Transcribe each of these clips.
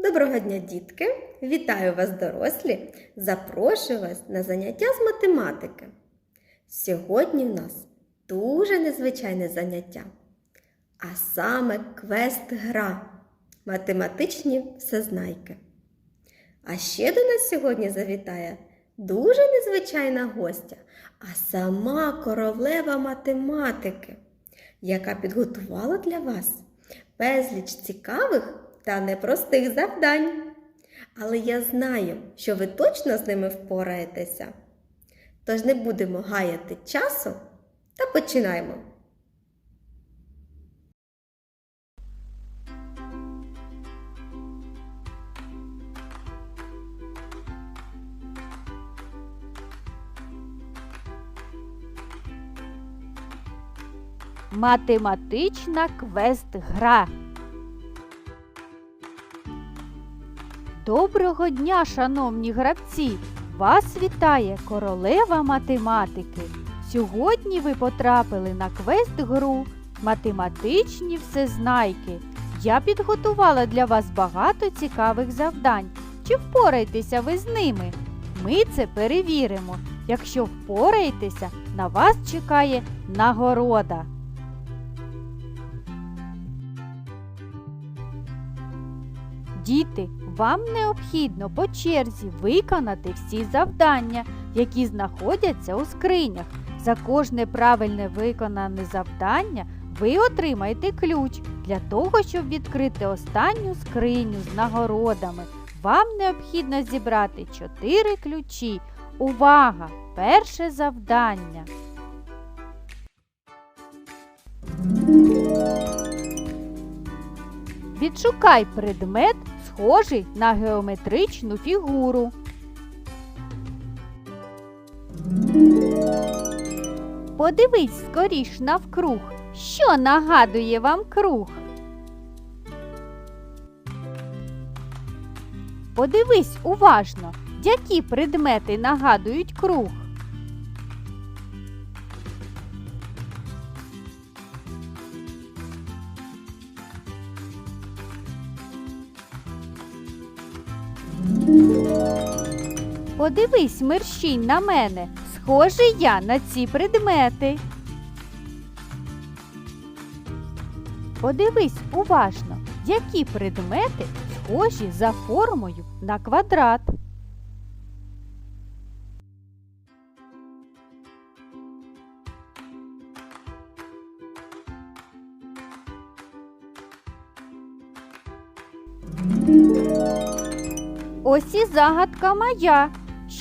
Доброго дня, дітки! Вітаю вас, дорослі! Запрошую вас на заняття з математики. Сьогодні в нас дуже незвичайне заняття, а саме квест-гра математичні всезнайки. А ще до нас сьогодні завітає дуже незвичайна гостя, а сама королева математики, яка підготувала для вас безліч цікавих та непростих завдань. Але я знаю, що ви точно з ними впораєтеся. Тож не будемо гаяти часу та починаємо. Математична квест-гра. Доброго дня, шановні гравці! Вас вітає королева математики. Сьогодні ви потрапили на квест-гру Математичні всезнайки. Я підготувала для вас багато цікавих завдань. Чи впораєтеся ви з ними? Ми це перевіримо. Якщо впораєтеся, на вас чекає нагорода. Діти, вам необхідно по черзі виконати всі завдання, які знаходяться у скринях. За кожне правильне виконане завдання ви отримаєте ключ для того, щоб відкрити останню скриню з нагородами. Вам необхідно зібрати 4 ключі. Увага! Перше завдання. Відшукай предмет, схожий на геометричну фігуру. Подивись скоріш навкруг, що нагадує вам круг. Подивись уважно, які предмети нагадують круг. Подивись, мерщій на мене. Схожий я на ці предмети. Подивись уважно, які предмети схожі за формою на квадрат. Ось і загадка моя.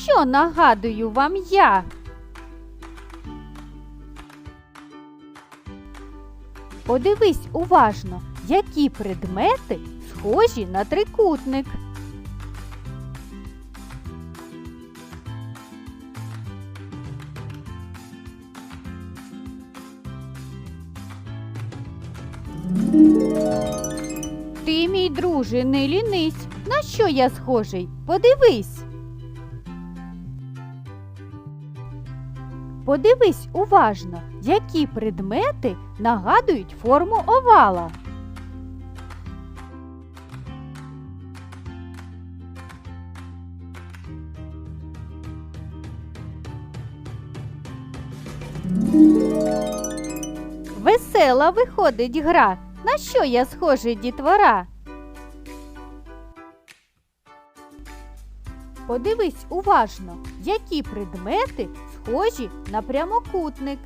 Що нагадую вам я? Подивись уважно, які предмети схожі на трикутник. Ти, мій друже, не лінись. На що я схожий? Подивись. Подивись уважно, які предмети нагадують форму овала. Весела виходить гра. На що я схожий дітвора? Подивись уважно, які предмети схожі на прямокутник.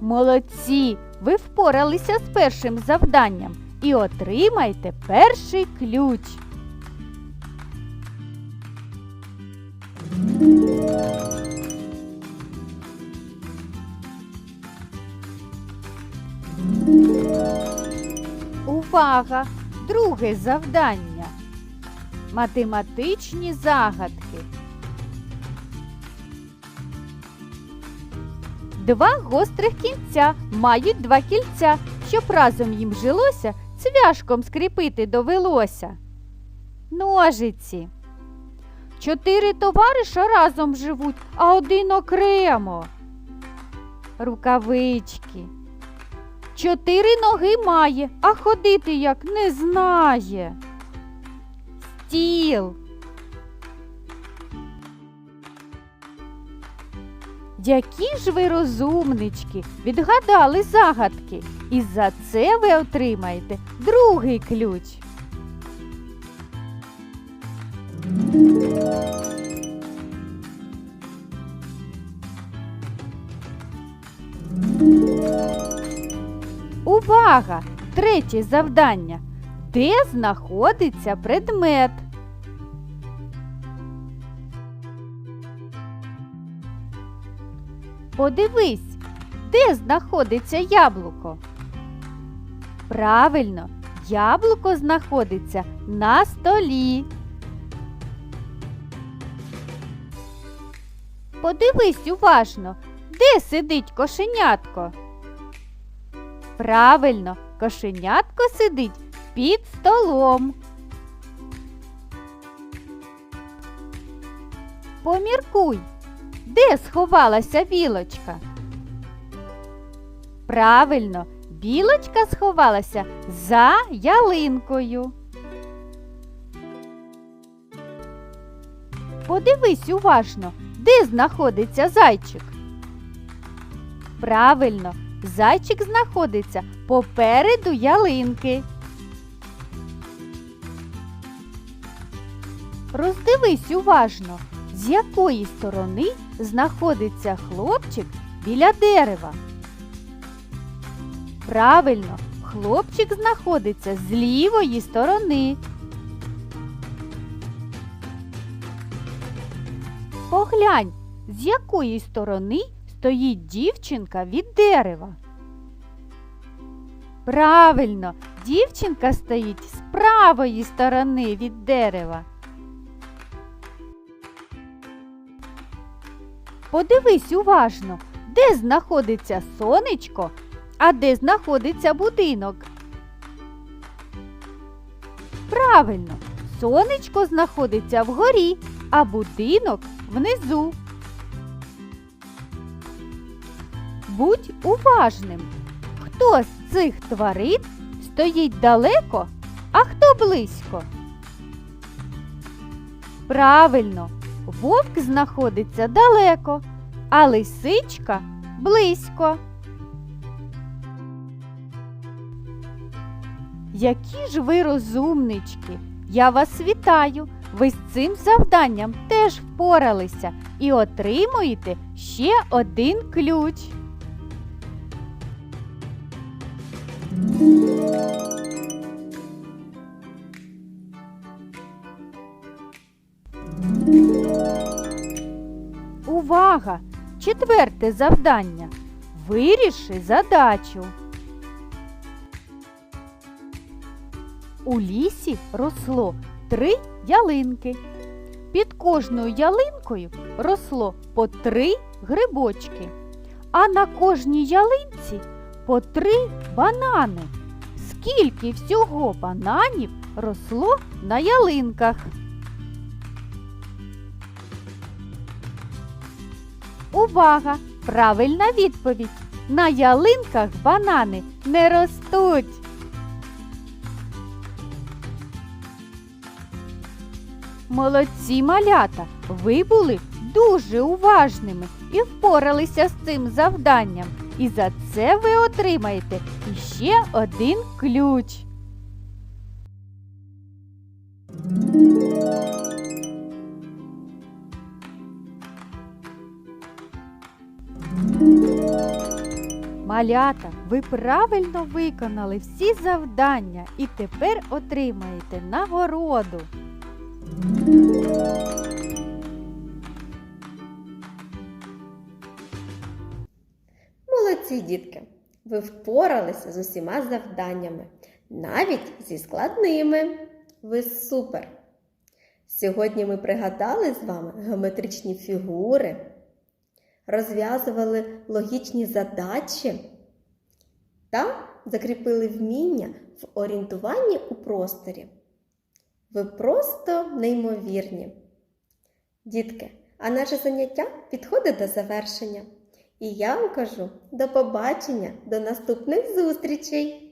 Молодці! Ви впоралися з першим завданням і отримайте перший ключ. Увага! Друге завдання. Математичні загадки. Два гострих кінця мають два кільця, щоб разом їм жилося, цвяшком скріпити довелося. Ножиці. Чотири товариша разом живуть, а один окремо. Рукавички. Чотири ноги має, а ходити як не знає. Стіл. Які ж ви розумнички, відгадали загадки, і за це ви отримаєте другий ключ. Увага! Третє завдання. Де знаходиться предмет? Подивись, де знаходиться яблуко? Правильно, яблуко знаходиться на столі. Подивись уважно, де сидить кошенятко? Правильно, кошенятко сидить під столом. Поміркуй, де сховалася білочка? Правильно, білочка сховалася за ялинкою. Подивись уважно, де знаходиться зайчик. Правильно, зайчик знаходиться попереду ялинки. Роздивись уважно, з якої сторони знаходиться хлопчик біля дерева. Правильно, хлопчик знаходиться з лівої сторони. Поглянь, з якої сторони стоїть дівчинка від дерева. Правильно, дівчинка стоїть з правої сторони від дерева. Подивись уважно, де знаходиться сонечко, а де знаходиться будинок. Правильно, сонечко знаходиться вгорі, а будинок внизу. Будь уважним. Хто з цих тварин стоїть далеко, а хто близько? Правильно, вовк знаходиться далеко, а лисичка близько. Які ж ви розумнички! Я вас вітаю! Ви з цим завданням теж впоралися і отримуєте ще один ключ. Увага! Четверте завдання. Виріши задачу. У лісі росло три ялинки. Під кожною ялинкою росло по три грибочки, а на кожній ялинці по три банани. Скільки всього бананів росло на ялинках? Увага! Правильна відповідь. На ялинках банани не ростуть. Молодці малята! Ви були дуже уважними і впоралися з цим завданням. І за це ви отримаєте іще один ключ. Малята, ви правильно виконали всі завдання і тепер отримаєте нагороду. Молодці, дітки! Ви впоралися з усіма завданнями, навіть зі складними. Ви супер! Сьогодні ми пригадали з вами геометричні фігури, розв'язували логічні задачі та закріпили вміння в орієнтуванні у просторі. Ви просто неймовірні. Дітки, а наше заняття підходить до завершення. І я вам кажу до побачення, до наступних зустрічей!